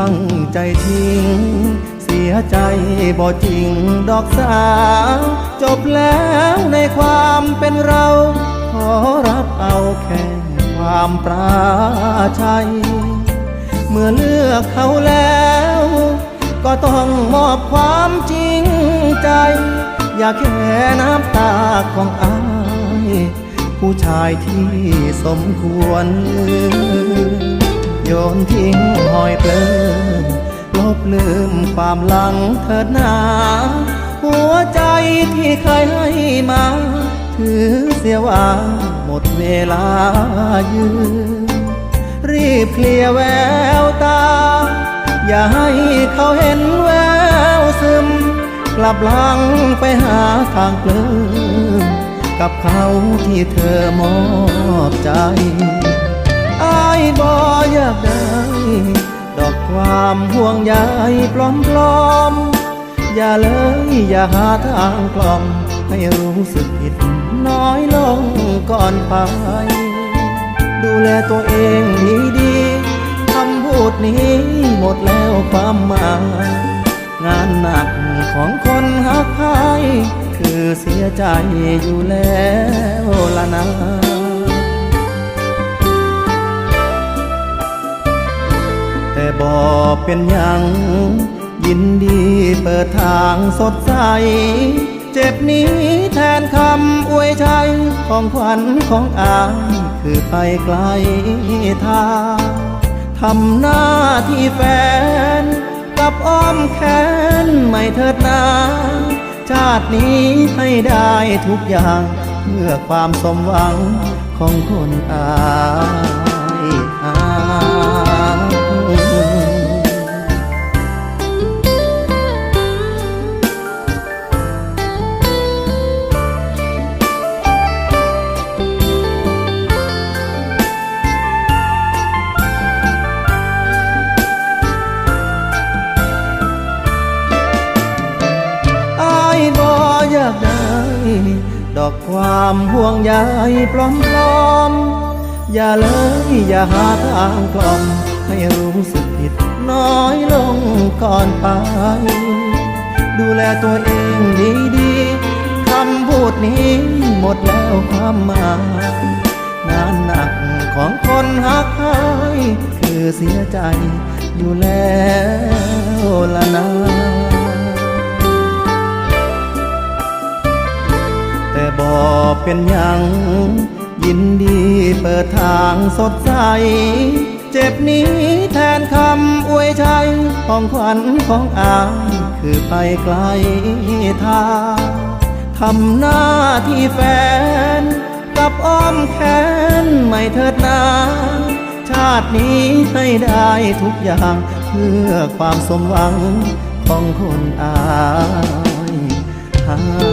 ั้งใจทิ้ง เสียใจบ่จริงดอกสาว จบแล้วในความเป็นเรา ขอรับเอาแค่ความปราชัย เมื่อเลือกเขาแล้ว ก็ต้องมอบความจริงใจ อย่าแค่น้ำตาของอาย ผู้ชายที่สมควรลืม โยนทิ้งหอยเปลิมลบลืมความหลังเถิดหนาหัวใจที่เคยให้มา ถือเสียว่าหมดเวลายืนรีบเคลียแววตา อย่าให้เขาเห็นแววซึม กลับหลังไปหาทางเปลืมกับเขาที่เธอมอบใจอา ความห่วงใยปลอมปลอมๆอย่าเลยอย่าหาทางกล่อม ให้รู้สึกผิดน้อยลงก่อนไป ดูแลตัวเองดีๆคำพูดนี้หมดแล้วความหมายงานหนักของคนหักใครคือเสียใจอยู่แล้วละนะ บอเป็นหยัง ยินดีเปิดทางสดใส เจ็บนี้แทนคำอวยชัย ของขวัญของอายคือไปไกลทางทำหน้าที่แฟน กับอ้อมแขนไม่เถิดนาชาตินี้ให้ได้ทุกอย่าง เพื่อความสมหวังของคนอา ดอกความห่วงใยปลอมปลอมๆอย่าเลยอย่าหาทางกล่อมให้รู้สึกผิดน้อยลงก่อนไป ดูแลตัวเองดีๆคำพูดนี้หมดแล้วความหมายงานหนักของคนหักใครคือเสียใจอยู่แล้วละนะ เป็นยังยินดีเปิดทางสดใส เจ็บนี้แทนคำอวยชัยของขวัญของอายคือไปไกลทางทำหน้าที่แฟน กับอ้อมแขนไม่เถิดนาชาตินี้ให้ได้ทุกอย่าง เพื่อความสมหวังของคนอายหา